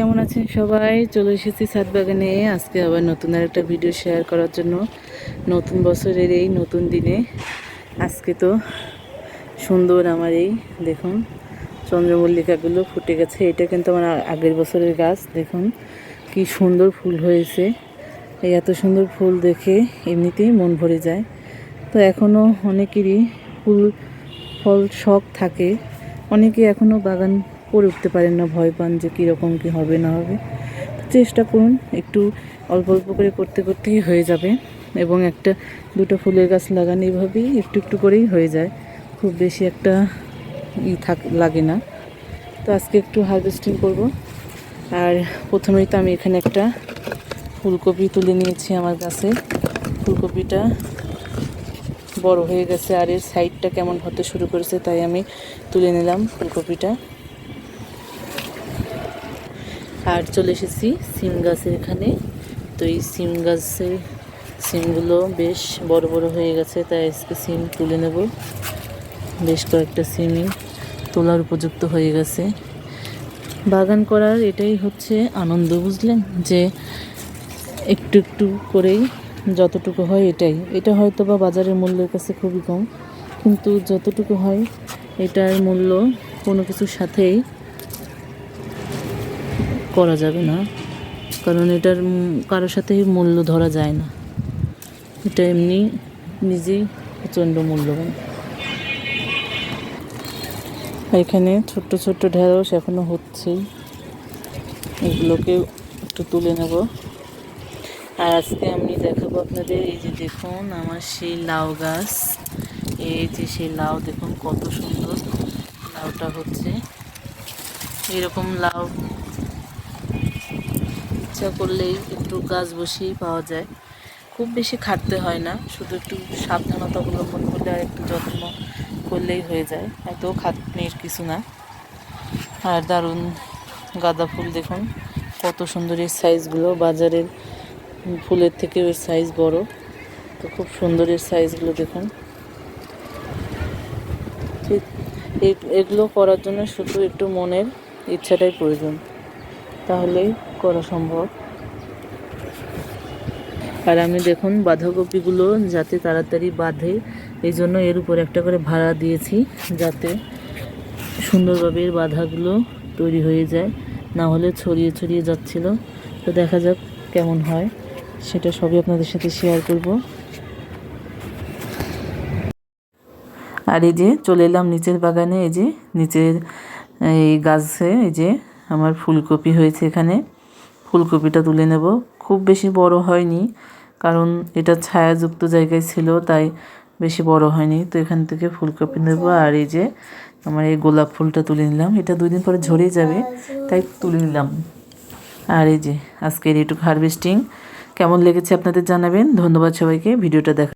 কেমন আছেন সবাই? চলে এসেছি ছাদ বাগানে আজকে আবার নতুন আর একটা ভিডিও শেয়ার করার জন্য। নতুন বছরের এই নতুন দিনে। আজকে তো সুন্দর আমার এই, দেখুন, চন্দ্রমল্লিকাগুলো ফুটে গেছে। এটা কিন্তু আমার আগের বছরের গাছ, দেখুন, কি সুন্দর ফুল হয়েছে। এই এত সুন্দর ফুল দেখে এমনিতেই মন ভরে যায়। তো এখনও অনেকেরই ফুল, ফল শখ থাকে। অনেকে এখনও বাগান করে উঠতে পারেন না, ভয় পান যে কীরকম কী হবে না হবে। চেষ্টা করুন, একটু অল্প অল্প করে করতে করতেই হয়ে যাবে এবং একটা দুটো ফুলের গাছ লাগান এভাবেই একটু একটু করেই হয়ে যায়। খুব বেশি একটা ই থাক, লাগে না। তো আজকে একটু হারভেস্টিং করব। আর প্রথমেই তো আমি এখানে একটা ফুলকপি তুলে নিয়েছি আমার গাছে। ফুলকপিটা বড় হয়ে গেছে আর এর সাইডটা কেমন হতে শুরু করেছে তাই আমি তুলে নিলাম ফুলকপিটা। আর চলে এসেছি সিম গাছের এখানে। তো এই সিম গাছের সিমগুলো বেশ বড় বড় হয়ে গেছে, তাই আজকে সিম তুলে নেব। বেশ কয়েকটা সিমই তোলার উপযুক্ত হয়ে গেছে। বাগান করার এটাই হচ্ছে আনন্দ, বুঝলেন? যে একটু একটু করেই যতটুকু হয় এটাই। এটা হয়তো বা বাজারের মূল্যের কাছে খুবই কম, কিন্তু যতটুকু হয় এটার মূল্য কোনো কিছুর সাথেই করা যাবে না। কারণ এটার কারোর সাথেই মূল্য ধরা যায় না। এটা এমনি নিজেই প্রচণ্ড মূল্যবান। এখানে ছোট্ট ছোট্ট ঢেঁড়স এখনও হচ্ছেই এগুলোকে একটু তুলে নেব। আর আজকে আমি দেখাবো আপনাদের এই যে দেখুন আমার সেই লাউ গাছ। এই যে সেই লাউ দেখুন কত সুন্দর। লাউটা হচ্ছে। এরকম লাউ ইচ্ছা করলেই একটু গাছ বসিয়েই পাওয়া যায়। খুব বেশি খাটতে হয় না, শুধু একটু সাবধানতা অবলম্বন করলে আর একটু যত্ন করলেই হয়ে যায়। এত খাটনির কিছু না। আর দারুণ গাঁদা ফুল দেখুন, কত সুন্দর এই সাইজগুলো। বাজারের ফুলের থেকে ওর সাইজ বড়। তো খুব সুন্দর এর সাইজগুলো দেখুন। ঠিক এগুলো করার জন্য শুধু একটু মনের ইচ্ছাটাই প্রয়োজন। তাহলেই করা সম্ভব। আর আমি দেখুন, বাঁধাকপিগুলো যাতে তাড়াতাড়ি বাঁধে, এই জন্য এর উপর একটা করে ভাড়া দিয়েছি, যাতে সুন্দরভাবে এর বাধাগুলো তৈরি হয়ে যায়, না হলে ছড়িয়ে ছড়িয়ে যাচ্ছিল। তো দেখা যাক কেমন হয়, সেটা সবই আপনাদের সাথে শেয়ার করব। আর এই যে চলে এলাম নিচের বাগানে, এই যে নিচের এই গাছে, এই যে আমার ফুলকপি হয়েছে এখানে। ফুলকপিটা তুলে নেব। খুব বেশি বড় হয়নি, কারণ এটা ছায়াযুক্ত জায়গায় ছিল, তাই বেশি বড় হয়নি। তো এখান থেকে ফুলকপি নেব, আর এই যে আমার এই গোলাপ ফুলটা তুলে নিলাম। এটা দুই দিন পরে ঝরে যাবে, তাই তুলে নিলাম। আর এই যে আজকের এইটুকু হারভেস্টিং কেমন লেগেছে আপনাদের জানাবেন। ধন্যবাদ সবাইকে, ভিডিওটা দেখা